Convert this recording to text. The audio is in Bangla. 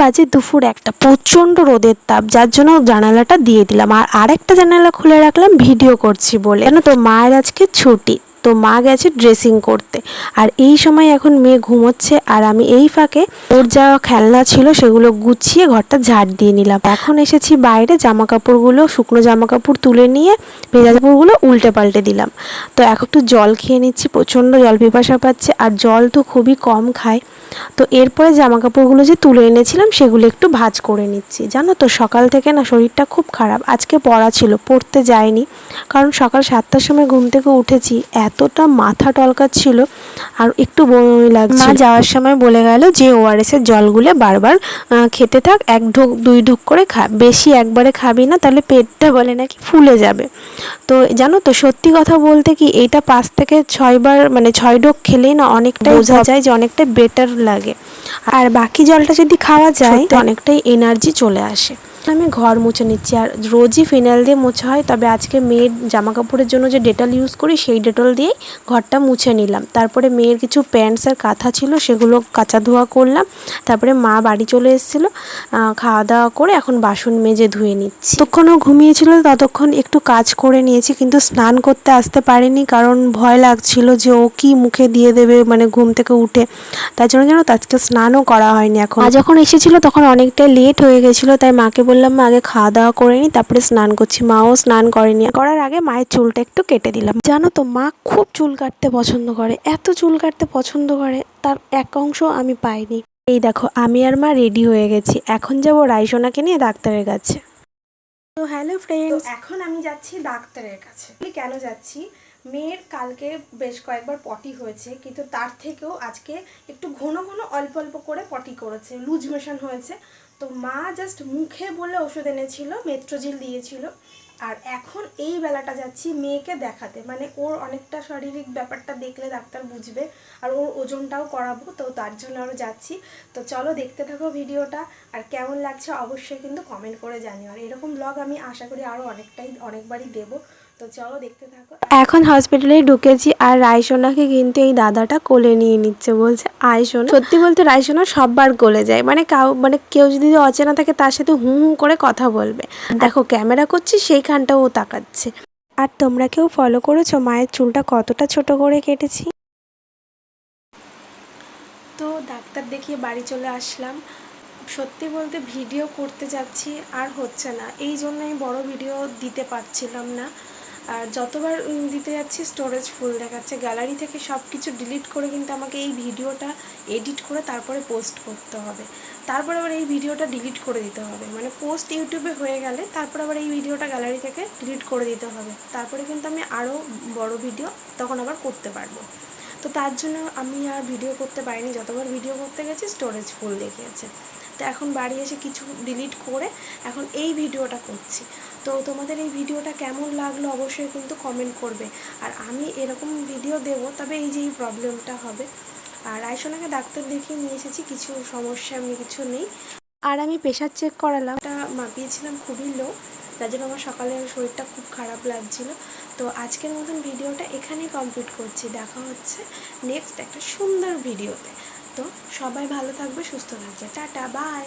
বাজে দুপুর একটা, প্রচণ্ড রোদের তাপ, যার জন্য জানালাটা দিয়ে দিলাম। আর আরেকটা জানালা খুলে রাখলাম, ভিডিও করছি বলে। জানো তো মায়ের আজকে ছুটি, তো মা গেছে ড্রেসিং করতে। আর এই সময় এখন মেয়ে ঘুমোচ্ছে, আর আমি এই ফাঁকে ওর যা খেলনা ছিল সেগুলো গুছিয়ে ঘরটা ঝাড় দিয়ে নিলাম। এখন এসেছি বাইরে জামা কাপড়গুলো শুকনো জামা কাপড় তুলে নিয়ে ভেজা কাপড়গুলো উল্টে পাল্টে দিলাম। তো এখন একটু জল খেয়ে নিচ্ছি, প্রচণ্ড জল পিপাসা পাচ্ছে, আর জল তো খুবই কম খায়। তো এরপরে জামা কাপড়গুলো যে তুলে এনেছিলাম সেগুলো একটু ভাজ করে নিচ্ছি। জানো তো সকাল থেকে না শরীরটা খুব খারাপ। আজকে পড়া ছিল পড়তে যায়নি কারণ সকাল সাতটার সময় ঘুম থেকে উঠেছি এতটা মাথা টলকাচ্ছিল আর একটু বমি লাগছে মা যাওয়ার সময় বলে গেল যে ওআরএস এর জলগুলো বারবার খেতে থাক এক ঢোক দুই ঢোক করে খা বেশি একবারে খাবি না তাহলে পেটটা বলে নাকি ফুলে যাবে। তো জানো তো সত্যি কথা বলতে কি এইটা পাঁচ থেকে ছয়বার মানে ছয় ঢোক খেলেই না অনেকটাই বোঝা যায় যে অনেকটাই বেটার লাগে। আর বাকি জলটা যদি খাওয়া যায় তো অনেকটাই এনার্জি চলে আসে। আমি ঘর মুছে নিচ্ছি। আর রোজই ফিনাইল দিয়ে মোছা হয়, তবে আজকে মেয়ের জামা কাপড়ের জন্য যে ডেটল ইউজ করি, সেই ডেটল দিয়েই ঘরটা মুছে নিলাম। তারপরে মেয়ের কিছু প্যান্টস আর কাঁথা ছিল, সেগুলো কাঁচা ধোয়া করলাম। তারপরে মা বাড়ি চলে এসেছিল। খাওয়া দাওয়া করে এখন বাসন মেজে ধুয়ে নিচ্ছি। ততক্ষণও ঘুমিয়েছিল, ততক্ষণ একটু কাজ করে নিয়েছি, কিন্তু স্নান করতে আসতে পারিনি, কারণ ভয় লাগছিল যে ও কি মুখে দিয়ে দেবে মানে ঘুম থেকে উঠে। তার জন্য যেন আজকে স্নানও করা হয়নি এখন। যখন এসেছিল, তখন অনেকটা লেট হয়ে গেছিল, তাই মাকে বললাম মা আগে খাওয়া দাওয়া করে নি তারপরে স্নান করছি। মাও স্নান করেনি। করার আগে মায়ের চুলটা একটু কেটে দিলাম। জানো তো মা খুব চুল কাটতে পছন্দ করে। এত চুল কাটতে পছন্দ করে তার এক অংশ আমি পাইনি। এই দেখো আমি আর মা রেডি হয়ে গেছি। এখন যাব রাইসোনাকে নিয়ে ডাক্তারের কাছে। তো হ্যালো ফ্রেন্ডস এখন আমি যাচ্ছি ডাক্তারের কাছে। কেন যাচ্ছি? মেয়ের কালকে বেশ কয়েকবার পটি হয়েছে কিন্তু তার থেকেও আজকে একটু ঘন ঘন অল্প অল্প করে পটি করেছে। লুজ মোশন হয়েছে। তো মা জাস্ট মুখে বলে ওষুধ এনেছিল, মেট্রোজিল দিয়েছিল। আর এখন এই বেলাটা যাচ্ছি মেয়েকে দেখাতে। মানে ওর অনেকটা শারীরিক ব্যাপারটা দেখলে ডাক্তার বুঝবে, আর ওর ওজনটাও করাবো, তো তার জন্য আরও যাচ্ছি। তো চলো দেখতে থাকো ভিডিওটা, আর কেমন লাগছে অবশ্যই কিন্তু কমেন্ট করে জানিও। আর এরকম ব্লগ আমি আশা করি আরও অনেকটাই, অনেকবারই দেবো। তো চলো দেখতে থাকো। এখন হসপিটালে ঢুকেছি আর রায়সোনাকে কিন্তু এই দাদাটা কোলে নিয়ে নিচ্ছে বলছে আয়সোনা। সত্যি বলতে রায়সোনা সববার কোলে যায়। মানে কাউ মানে কেউ যদি অচেনা থাকে তার সাথে হুঁ হুঁ করে কথা বলবে। দেখো ক্যামেরা করছি সেইখানটাও ও তাকাচ্ছে। আর তোমরা কেউ ফলো করেছ? মায়ের চুলটা কতটা ছোট করে কেটেছি? তো ডাক্তার দেখিয়ে বাড়ি চলে আসলাম। সত্যি বলতে ভিডিও করতে যাচ্ছি আর হচ্ছে না। এই জন্য আমি বড় ভিডিও দিতে পারছিলাম না। আর যতবার দিতে যাচ্ছি স্টোরেজ ফুল দেখাচ্ছে। গ্যালারি থেকে সব কিছু ডিলিট করে কিন্তু আমাকে এই ভিডিওটা এডিট করে তারপরে পোস্ট করতে হবে। তারপর আবার এই ভিডিওটা ডিলিট করে দিতে হবে। মানে পোস্ট ইউটিউবে হয়ে গেলে তারপর আবার এই ভিডিওটা গ্যালারি থেকে ডিলিট করে দিতে হবে। তারপরে কিন্তু আমি আরও বড় ভিডিও তখন আবার করতে পারব। তো তার জন্য আমি আর ভিডিও করতে পারিনি। যতবার ভিডিও করতে গেছি স্টোরেজ ফুল দেখিয়েছে। তো এখন বাড়ি এসে কিছু ডিলিট করে এখন এই ভিডিওটা করছি। তো তোমাদের এই ভিডিওটা কেমন লাগল অবশ্যই কিন্তু কমেন্ট করবে। আর আমি এরকম ভিডিও দেবো, তবে এই যে এই প্রবলেমটা হবে। আর আয়সোনাকে ডাক্তার দেখিয়ে নিয়ে এসেছি, কিছু সমস্যা এমনি কিছু নেই। আর আমি প্রেশার চেক করালাম, ওটা মাপিয়েছিলাম খুবই লো যার জন্য আমার সকালে শরীরটা খুব খারাপ লাগছিল। তো আজকের মতন ভিডিওটা এখানেই কমপ্লিট করছি, দেখা হচ্ছে নেক্সট একটা সুন্দর ভিডিওতে তো। সবাই ভালো থাকবে, সুস্থ থাকবে। Tata bye